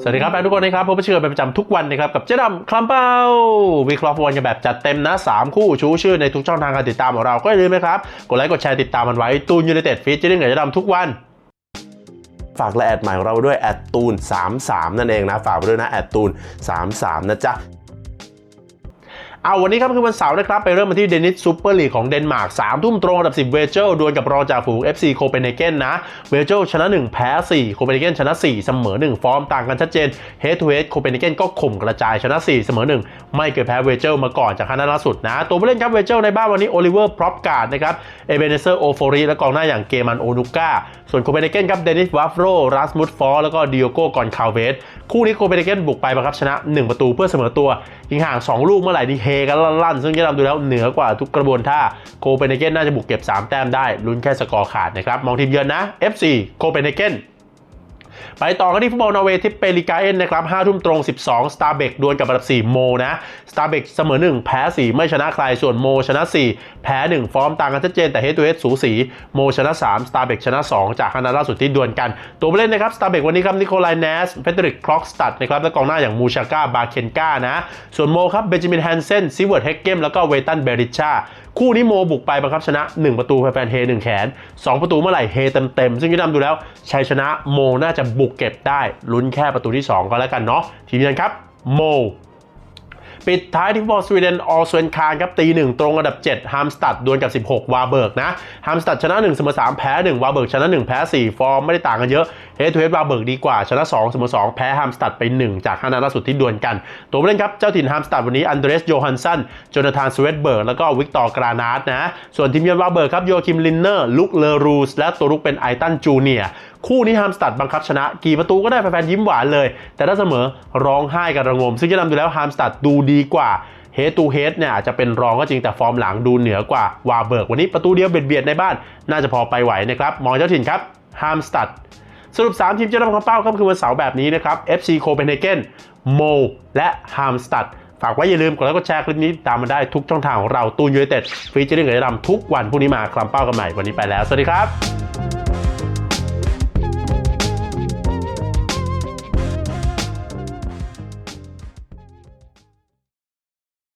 สวัสดีครับทุกคนนะครับพบกับเชื่อเป็นประจำทุกวันนะครับ กับเจ๊ดำคลัมเป้าวิเคราะห์บอลกันแบบจัดเต็มนะ 3 คู่ชูชื่อในทุกช่องทางการติดตามของเราก็อย่าลืมนะครับ กดไลค์กดแชร์ติดตามมันไว้ ตูนยูไนเต็ดฟีเจ๊ดิ้งกับเจ๊ดำทุกวันฝากและแอดใหม่ของเราด้วยแอดตูน 33 นั่นเองนะ ฝากไปด้วยนะแอดตูน 33 นะจ๊ะ เอาวันนี้ครับคือวันเสาร์นะครับ ไปเริ่มมาที่เดนิสซูเปอร์ลีกของเดนมาร์ก3ทุ่มตรงอันดับ 10 เวเจลดวลกับรองจากฝูง FC โคเปนเฮเกนนะ เวเจลชนะ 1 แพ้ 4 โคเปนเฮเกนชนะ 4 เสมอ 1 ฟอร์มต่างกันชัดเจนเฮดทูเฮดโคเปนเฮเกนก็ข่มกระจายชนะ 4 เสมอ 1 ไม่เคยแพ้เวเจลมาก่อนจากครั้งล่าสุดนะ ตัวผู้เล่นครับเวเจลในบ้านวันนี้โอลิเวอร์พร็อพการ์ดนะครับเอเบเนเซอร์โอโฟรีและกองหน้าอย่างเกมันโอนุก้าส่วนโคเปนเฮเกนครับเดนิสวัฟโรรัสมุดฟอร์แล้วก็ดิโอโกกอนคาเวสคู่นี้โคเปนเฮเกนบุกไปบังคับชนะ 1 ประตูเพื่อเสมอตัวยิงห่าง 2 ลูกเมื่อไหร่นี่เฮกันลั่นๆ ซึ่งจะทำดูแล้วเหนือกว่าทุกกระบวนท่าโคเปนเฮเกนน่าจะบุกเก็บ 3 แต้มได้ลุ้นแค่สกอร์ขาดนะครับมองทีมเยือนนะ FC โคเปนเฮเกน ไปต่อกันที่ฟุตบอลนอร์เวย์ที่เปริกาเอนนะครับ5ทุ่มตรง 12 s t a r b e k ดวลกับอันดับ 4 โมนะ s t a r b e k เสมอ 1 แพ้ 4 ไม่ชนะใคร ส่วนโมชนะ 4 แพ้ 1 ฟอร์มต่างกันชัดเจนแต่เฮด to เฮดสูสี โมชนะ3 s t a r b e k ชนะ 2 จากคณะล่าสุดที่ดวลกัน ตัวผู้เล่นนะครับ s t a r b e k วันนี้ครับนิโคลายเนสเฟเดริกคล็อกสตัดนะครับและกองหน้าอย่างมูชาก้าบาเคนก้านะส่วนโมครับเบนจามินแฮนเซนซิเวิร์ดเฮกเกมแล้วก็เวตันเบริชาคู่นี้โมบุกไปบังคับชนะ 1 ประตูแฟนเฮ1แขน 2 ประตูเมื่อไหร่เฮเต็มๆซึ่งที่นำดูแล้วชัยชนะโมน่าจะบุกเก็บได้ลุ้นแค่ประตูที่ 2 ก็แล้วกันเนาะทีมเยือนครับโมปิดท้ายที่ฟุตบอลสวีเดนออสเวนคารครับตีหนึ่งตรงอันดับ 7ฮามสตัดดวลกับ 16 วาเบิร์กนะฮามสตัดชนะ1เสมอ3แพ้ 1 วาเบิร์กชนะ 1 แพ้ 4 ฟอร์มไม่ได้ต่างกันเยอะเฮดทูเฮดวาเบิร์กดีกว่า ชนะ2เสมอ2แพ้ฮามสตัดไป 1 จากห้านัดล่าสุดที่ดวลกัน ตัวผู้เล่นครับ เจ้าถิ่นฮามสตัดวันนี้อันเดรสโยฮันสันโจนาธานสเวตเบิร์กแล้วก็วิกตอร์กรานาดนะส่วนทีมเยือนวาเบิร์กครับโยคิมลินเนอร์ลุกเลอรูสและตัวลุกเป็นไอตันจูเนีย คู่นี้ฮามสตัดบังคับชนะ กี่ประตูก็ได้แฟนๆยิ้มหวานเลย แต่ถ้าเสมอร้องไห้กันระงม ซึ่งจะนำดูแล้วฮามสตัดดูดีกว่าเฮตูเฮดเนี่ยอาจจะเป็นรองก็จริงแต่ฟอร์มหลังดูเหนือกว่าวาเบิร์กวันนี้ประตูเดียวเบียดๆในบ้าน น่าจะพอไปไหวนะครับมองเจ้าถิ่นครับฮามสตัดสรุป 3 ทีมจะได้รับเป้าครับคือวันเสาร์แบบนี้นะครับ FC โคเปนเฮเกนโมและฮามสตัดฝากไว้อย่าลืมกดไลค์กดแชร์คลิปนี้ตามมาได้ทุกช่องทางของเราตูนยูไนเต็ดฟรีเจอริ่งกับยดำทุกวันพรุ่งนี้มาคลำเป้ากันใหม่วันนี้ไปแล้ว สวัสดีครับ